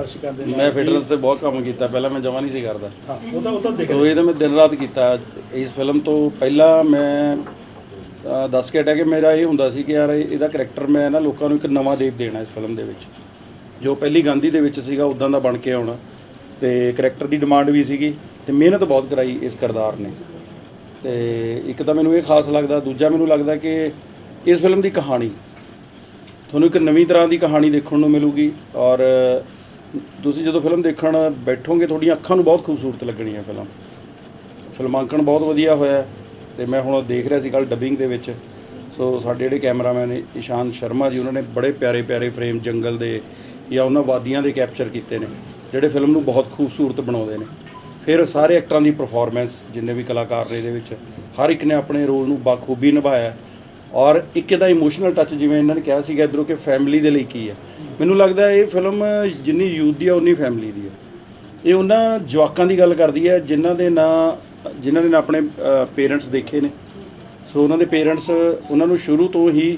ਦਰਸ਼ਕਾਂ ਦੇ ਨਾਲ ਮੈਂ ਫਿਟਨੈਸ ਤੇ ਬਹੁਤ ਕੰਮ ਕੀਤਾ ਪਹਿਲਾਂ ਮੈਂ ਜਮਾ ਨਹੀਂ ਸੀ ਕਰਦਾ। ਹਾਂ ਉਹ ਤਾਂ ਉਹ ਤਾਂ ਦੇਖ ਸੋ ਇਹ ਤਾਂ ਮੈਂ ਦਿਨ ਰਾਤ ਕੀਤਾ। ਇਸ ਫਿਲਮ ਤੋਂ ਪਹਿਲਾਂ ਮੈਂ ਅਹ, ਦੱਸ ਕੇ ਹਟਿਆ ਕਿ ਮੇਰਾ ਇਹ ਹੁੰਦਾ ਸੀ ਕਿ ਯਾਰ ਇਹ- ਇਹਦਾ ਕਰੈਕਟਰ ਮੈਂ ਨਾ ਲੋਕਾਂ ਨੂੰ ਇੱਕ ਨਵਾਂ ਦੇਖ ਦੇਣਾ ਇਸ ਫਿਲਮ ਦੇ ਵਿੱਚ। ਜੋ ਪਹਿਲੀ ਗਾਂਧੀ ਦੇ ਵਿੱਚ ਸੀਗਾ ਉਦਾਂ ਦਾ ਬਣ ਕੇ ਆਉਣਾ। ਤੇ ਕਰੈਕਟਰ ਦੀ ਡਿਮਾਂਡ ਵੀ ਸੀਗੀ ਤੇ ਮਿਹਨਤ ਬਹੁਤ ਕਰਾਈ ਇਸ ਕਿਰਦਾਰ ਨੇ। ਤੇ ਇੱਕ ਤਾਂ ਮੈਨੂੰ ਇਹ ਖਾਸ ਲੱਗਦਾ ਦੂਜਾ ਮੈਨੂੰ ਲੱਗਦਾ ਕਿ ਇਸ ਫਿਲਮ ਦੀ ਕਹਾਣੀ ਤੁਹਾਨੂੰ ਇੱਕ ਨਵੀਂ ਤਰ੍ਹਾਂ ਦੀ ਕਹਾਣੀ ਦੇਖਣ ਨੂੰ ਮਿਲੂਗੀ ਔਰ ਤੁਸੀਂ ਜਦੋਂ ਫਿਲਮ ਦੇਖਣ ਬੈਠੋਗੇ, ਤੁਹਾਡੀਆਂ ਅੱਖਾਂ ਨੂੰ ਬਹੁਤ ਖੂਬਸੂਰਤ ਲੱਗਣੀ ਹੈ ਫਿਲਮ। ਫਿਲਮਾਂਕਣ ਬਹੁਤ ਵਧੀਆ ਹੋਇਆ ਹੈ ਤੇ ਮੈਂ ਹੁਣ ਦੇਖ ਰਿਹਾ ਸੀ ਕੱਲ ਡੱਬਿੰਗ ਦੇ ਵਿੱਚ। ਸੋ ਸਾਡੇ ਜਿਹੜੇ ਕੈਮਰਾਮੈਨ ਨੇ ਇਸ਼ਾਨ ਸ਼ਰਮਾ ਜੀ, ਉਹਨਾਂ ਨੇ ਬੜੇ ਪਿਆਰੇ ਪਿਆਰੇ ਫਰੇਮ ਜੰਗਲ ਦੇ ਜਾਂ ਉਹਨਾਂ ਵਾਦੀਆਂ ਦੇ ਕੈਪਚਰ ਕੀਤੇ ਨੇ, ਜਿਹੜੇ ਫਿਲਮ ਨੂੰ ਬਹੁਤ ਖੂਬਸੂਰਤ ਬਣਾਉਂਦੇ ਨੇ। ਫਿਰ ਸਾਰੇ ਐਕਟਰਾਂ ਦੀ ਪਰਫਾਰਮੈਂਸ ਜਿੰਨੇ ਵੀ ਕਲਾਕਾਰ ਨੇ ਇਹਦੇ ਵਿੱਚ, ਹਰ ਇੱਕ ਨੇ ਆਪਣੇ ਰੋਲ ਨੂੰ ਬਾਖੂਬੀ ਨਿਭਾਇਆ। ਔਰ ਇੱਕ ਇਹਦਾ ਇਮੋਸ਼ਨਲ ਟੱਚ ਜਿਵੇਂ ਇਹਨਾਂ ਨੇ ਕਿਹਾ ਸੀਗਾ ਇਧਰੋਂ ਕਿ ਫੈਮਿਲੀ ਦੇ ਲਈ ਕੀ ਹੈ। ਮੈਨੂੰ ਲੱਗਦਾ ਇਹ ਫਿਲਮ ਜਿੰਨੀ ਯੂਥ ਦੀ ਹੈ ਉਨੀ ਫੈਮਿਲੀ ਦੀ ਹੈ ਇਹ ਉਹਨਾਂ ਜਵਾਕਾਂ ਦੀ ਗੱਲ ਕਰਦੀ ਹੈ, ਜਿਨ੍ਹਾਂ ਦੇ ਨਾਂ, ਜਿਨ੍ਹਾਂ ਨੇ ਨਾ ਆਪਣੇ ਪੇਰੈਂਟਸ ਦੇਖੇ ਨੇ। ਸੋ ਉਹਨਾਂ ਦੇ ਪੇਰੈਂਟਸ ਉਹਨਾਂ ਨੂੰ ਸ਼ੁਰੂ ਤੋਂ ਹੀ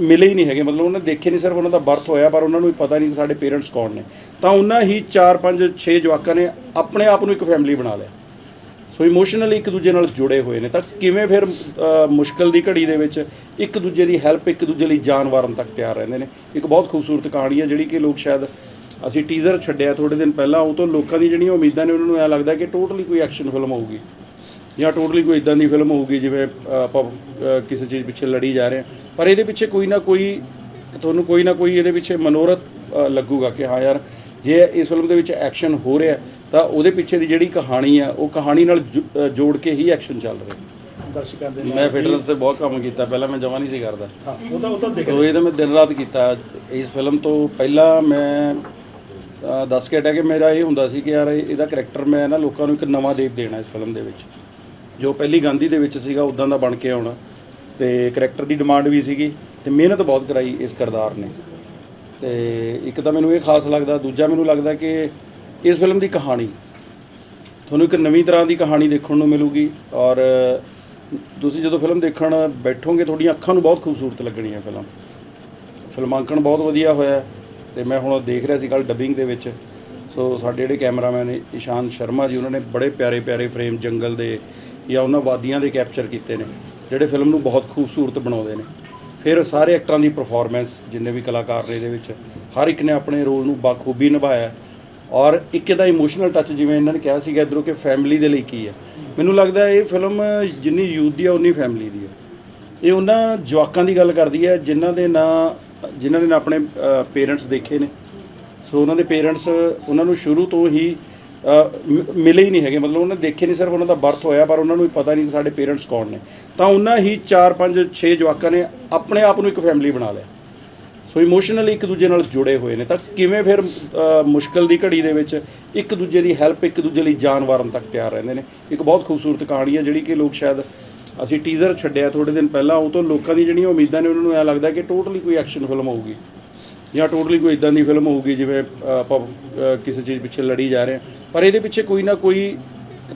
ਮਿਲੇ ਹੀ ਨਹੀਂ ਹੈਗੇ। ਮਤਲਬ ਉਹਨਾਂ ਨੇ ਦੇਖੇ ਨਹੀਂ ਸਿਰਫ ਉਹਨਾਂ ਦਾ ਬਰਥ ਹੋਇਆ, ਪਰ ਉਹਨਾਂ ਨੂੰ ਵੀ ਪਤਾ ਨਹੀਂ ਕਿ ਸਾਡੇ ਪੇਰੈਂਟਸ ਕੌਣ ਨੇ। ਤਾਂ ਉਹਨਾਂ ਹੀ 4 5 6 ਜਵਾਕਾਂ ਨੇ ਆਪਣੇ ਆਪ ਨੂੰ ਇੱਕ ਫੈਮਿਲੀ ਬਣਾ ਲਿਆ। ਸੋ ਇਮੋਸ਼ਨਲੀ ਇੱਕ ਦੂਜੇ ਨਾਲ ਜੁੜੇ ਹੋਏ ਨੇ ਤਾਂ ਕਿਵੇਂ ਫਿਰ ਅ, ਮੁਸ਼ਕਲ ਦੀ ਘੜੀ ਦੇ ਵਿੱਚ ਇੱਕ ਦੂਜੇ ਦੀ ਹੈਲਪ ਇੱਕ ਦੂਜੇ ਲਈ ਜਾਨ ਵਾਰਨ ਤੱਕ ਤਿਆਰ ਰਹਿੰਦੇ ਨੇ? ਇੱਕ ਬਹੁਤ ਖੂਬਸੂਰਤ ਕਹਾਣੀ ਹੈ ਜਿਹੜੀ ਕਿ ਲੋਕ ਸ਼ਾਇਦ ਅਸੀਂ ਟੀਜ਼ਰ ਛੱਡਿਆ ਥੋੜੇ ਦਿਨ ਪਹਿਲਾਂ ਉਹ ਤੋਂ ਲੋਕਾਂ ਦੀ ਜਿਹੜੀਆਂ ਉਮੀਦਾਂ ਨੇ ਉਹਨਾਂ ਨੂੰ ਐ ਲੱਗਦਾ ਕਿ ਟੋਟਲੀ ਕੋਈ ਐਕਸ਼ਨ ਫਿਲਮ ਹੋਊਗੀ ਜਾਂ ਟੋਟਲੀ ਕੋਈ ਇਦਾਂ ਦੀ ਫਿਲਮ ਹੋਊਗੀ ਜਿਵੇਂ ਆਪਾਂ ਕਿਸੇ ਚੀਜ਼ ਪਿੱਛੇ ਲੜੀ ਜਾ ਰਹੇ ਹਾਂ। ਪਰ ਇਹਦੇ ਪਿੱਛੇ ਕੋਈ ਨਾ ਕੋਈ ਤੁਹਾਨੂੰ ਕੋਈ ਨਾ ਕੋਈ ਇਹਦੇ ਪਿੱਛੇ ਮਨੋਰਥ ਅ, ਲੱਗੂਗਾ ਕਿ ਹਾਂ ਯਾਰ ਜੇ ਇਸ ਫਿਲਮ ਦੇ ਵਿੱਚ ਐਕਸ਼ਨ ਹੋ ਰਿਹਾ ਤਾਂ ਉਹਦੇ ਪਿੱਛੇ ਦੀ ਜਿਹੜੀ ਕਹਾਣੀ ਆ ਉਹ ਕਹਾਣੀ ਨਾਲ ਜੋੜ ਕੇ ਹੀ ਐਕਸ਼ਨ ਚੱਲ ਰਿਹਾ। ਦਰਸ਼ਕਾਂ ਦੇ ਨਾਲ ਮੈਂ ਫਿਟਨੈਸ ਤੇ ਬਹੁਤ ਕੰਮ ਕੀਤਾ ਪਹਿਲਾਂ ਮੈਂ ਜਮਾ ਨਹੀਂ ਸੀ ਕਰਦਾ। ਹਾਂ ਉਹ ਤਾਂ ਉਹ ਤਾਂ ਦੇਖ ਸੋ ਇਹ ਤਾਂ ਮੈਂ ਦਿਨ ਰਾਤ ਕੀਤਾ। ਇਸ ਫਿਲਮ ਤੋਂ ਪਹਿਲਾਂ ਮੈਂ ਦੱਸ ਕੇ ਹਟਿਆ ਕਿ ਮੇਰਾ ਇਹ ਹੁੰਦਾ ਸੀ ਕਿ ਯਾਰ ਇਹ- ਇਹਦਾ ਕਰੈਕਟਰ ਮੈਂ ਨਾ ਲੋਕਾਂ ਨੂੰ ਇੱਕ ਨਵਾਂ ਦੇਖ ਦੇਣਾ ਇਸ ਫਿਲਮ ਦੇ ਵਿੱਚ। ਜੋ ਪਹਿਲੀ ਗਾਂਧੀ ਦੇ ਵਿੱਚ ਸੀਗਾ ਉਦਾਂ ਦਾ ਬਣ ਕੇ ਆਉਣਾ। ਤੇ ਕਰੈਕਟਰ ਦੀ ਡਿਮਾਂਡ ਵੀ ਸੀਗੀ ਤੇ ਮਿਹਨਤ ਬਹੁਤ ਕਰਾਈ ਇਸ ਕਿਰਦਾਰ ਨੇ। ਤੇ ਇੱਕ ਤਾਂ ਮੈਨੂੰ ਇਹ ਖਾਸ ਲੱਗਦਾ ਦੂਜਾ ਮੈਨੂੰ ਲੱਗਦਾ ਕਿ ਇਸ ਫਿਲਮ ਦੀ ਕਹਾਣੀ। ਤੁਹਾਨੂੰ ਇੱਕ ਨਵੀਂ ਤਰ੍ਹਾਂ ਦੀ ਕਹਾਣੀ ਦੇਖਣ ਨੂੰ ਮਿਲੂਗੀ ਔਰ ਤੁਸੀਂ ਜਦੋਂ ਫਿਲਮ ਦੇਖਣ ਬੈਠੋਗੇ, ਤੁਹਾਡੀਆਂ ਅੱਖਾਂ ਨੂੰ ਬਹੁਤ ਖੂਬਸੂਰਤ ਲੱਗਣੀ ਹੈ ਫਿਲਮ। ਫਿਲਮਾਂਕਣ ਬਹੁਤ ਵਧੀਆ ਹੋਇਆ ਹੈ ਤੇ ਮੈਂ ਹੁਣ ਦੇਖ ਰਿਹਾ ਸੀ ਕੱਲ ਡੱਬਿੰਗ ਦੇ ਵਿੱਚ। ਸੋ ਸਾਡੇ ਜਿਹੜੇ ਕੈਮਰਾਮੈਨ ਨੇ ਇਸ਼ਾਨ ਸ਼ਰਮਾ ਜੀ, ਉਹਨਾਂ ਨੇ ਬੜੇ ਪਿਆਰੇ ਪਿਆਰੇ ਫਰੇਮ ਜੰਗਲ ਦੇ ਜਾਂ ਉਹਨਾਂ ਵਾਦੀਆਂ ਦੇ ਕੈਪਚਰ ਕੀਤੇ ਨੇ, ਜਿਹੜੇ ਫਿਲਮ ਨੂੰ ਬਹੁਤ ਖੂਬਸੂਰਤ ਬਣਾਉਂਦੇ ਨੇ। ਫਿਰ ਸਾਰੇ ਐਕਟਰਾਂ ਦੀ ਪਰਫਾਰਮੈਂਸ ਜਿੰਨੇ ਵੀ ਕਲਾਕਾਰ ਨੇ ਇਹਦੇ ਵਿੱਚ, ਹਰ ਇੱਕ ਨੇ ਆਪਣੇ ਰੋਲ ਨੂੰ ਬਾਖੂਬੀ ਨਿਭਾਇਆ। ਔਰ ਇੱਕ ਇਹਦਾ ਇਮੋਸ਼ਨਲ ਟੱਚ ਜਿਵੇਂ ਇਹਨਾਂ ਨੇ ਕਿਹਾ ਸੀਗਾ ਇਧਰੋਂ ਕਿ ਫੈਮਿਲੀ ਦੇ ਲਈ ਕੀ ਹੈ। ਮੈਨੂੰ ਲੱਗਦਾ ਇਹ ਫਿਲਮ ਜਿੰਨੀ ਯੂਥ ਦੀ ਆ, ਉਨੀ ਫੈਮਿਲੀ ਦੀ ਹੈ ਇਹ ਉਹਨਾਂ ਜਵਾਕਾਂ ਦੀ ਗੱਲ ਕਰਦੀ ਹੈ, ਜਿਨ੍ਹਾਂ ਦੇ ਨਾਂ, ਜਿਨ੍ਹਾਂ ਨੇ ਆਪਣੇ ਪੇਰੈਂਟਸ ਦੇਖੇ ਨੇ। ਸੋ ਉਹਨਾਂ ਦੇ ਪੇਰੈਂਟਸ ਉਹਨਾਂ ਨੂੰ ਸ਼ੁਰੂ ਤੋਂ ਹੀ ਮਿਲੇ ਹੀ ਨਹੀਂ ਹੈਗੇ। ਮਤਲਬ ਉਹਨਾਂ ਨੇ ਦੇਖੇ ਨਹੀਂ, ਸਿਰਫ ਉਹਨਾਂ ਦਾ ਬਰਥ ਹੋਇਆ, ਪਰ ਉਹਨਾਂ ਨੂੰ ਪਤਾ ਨਹੀਂ ਕਿ ਸਾਡੇ ਪੇਰੈਂਟਸ ਕੌਣ ਨੇ। ਤਾਂ ਉਹਨਾਂ ਹੀ 4 5 6 ਜਵਾਕਾਂ ਨੇ ਆਪਣੇ ਆਪ ਨੂੰ ਇੱਕ ਫੈਮਿਲੀ ਬਣਾ ਲਿਆ। ਸੋ ਇਮੋਸ਼ਨਲੀ ਇੱਕ ਦੂਜੇ ਨਾਲ ਜੁੜੇ ਹੋਏ ਨੇ ਤਾਂ ਕਿਵੇਂ ਫਿਰ ਅ, ਮੁਸ਼ਕਲ ਦੀ ਘੜੀ ਦੇ ਵਿੱਚ ਇੱਕ ਦੂਜੇ ਦੀ ਹੈਲਪ ਇੱਕ ਦੂਜੇ ਲਈ ਜਾਨ ਵਾਰਨ ਤੱਕ ਤਿਆਰ ਰਹਿੰਦੇ ਨੇ? ਇੱਕ ਬਹੁਤ ਖੂਬਸੂਰਤ ਕਹਾਣੀ ਹੈ ਜਿਹੜੀ ਕਿ ਲੋਕ ਸ਼ਾਇਦ ਅਸੀਂ ਟੀਜ਼ਰ ਛੱਡਿਆ ਥੋੜੇ ਦਿਨ ਪਹਿਲਾਂ ਉਹ ਤੋਂ ਲੋਕਾਂ ਦੀ ਜਿਹੜੀਆਂ ਉਮੀਦਾਂ ਨੇ ਉਹਨਾਂ ਨੂੰ ਐ ਲੱਗਦਾ ਕਿ ਟੋਟਲੀ ਕੋਈ ਐਕਸ਼ਨ ਫਿਲਮ ਹੋਊਗੀ ਜਾਂ ਟੋਟਲੀ ਕੋਈ ਇਦਾਂ ਦੀ ਫਿਲਮ ਹੋਊਗੀ ਜਿਵੇਂ ਆਪਾਂ ਕਿਸੇ ਚੀਜ਼ ਪਿੱਛੇ ਲੜੀ ਜਾ ਰਹੇ ਹਾਂ। ਪਰ ਇਹਦੇ ਪਿੱਛੇ ਕੋਈ ਨਾ ਕੋਈ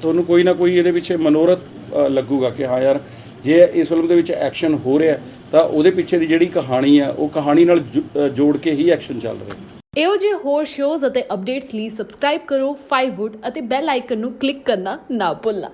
ਤੁਹਾਨੂੰ ਕੋਈ ਨਾ ਕੋਈ ਇਹਦੇ ਪਿੱਛੇ ਮਨੋਰਥ ਅ, ਲੱਗੂਗਾ ਕਿ ਹਾਂ ਯਾਰ ਜੇ ਇਸ ਫਿਲਮ ਦੇ ਵਿੱਚ ਐਕਸ਼ਨ ਹੋ ਰਿਹਾ ਤਾਂ ਉਹਦੇ ਪਿੱਛੇ ਦੀ ਜਿਹੜੀ ਕਹਾਣੀ ਆ, ਉਹ ਕਹਾਣੀ ਨਾਲ ਜੋੜ ਕੇ ਹੀ ਐਕਸ਼ਨ ਚੱਲ ਰਿਹਾ। ਇਹੋ ਜਿਹੇ ਹੋਰ ਸ਼ੋਜ਼ ਅਤੇ ਅਪਡੇਟਸ ਲਈ ਸਬਸਕ੍ਰਾਈਬ ਕਰੋ 5wood ਅਤੇ ਬੈਲ ਆਈਕਨ ਨੂੰ ਕਲਿੱਕ ਕਰਨਾ ਨਾ ਭੁੱਲਣਾ।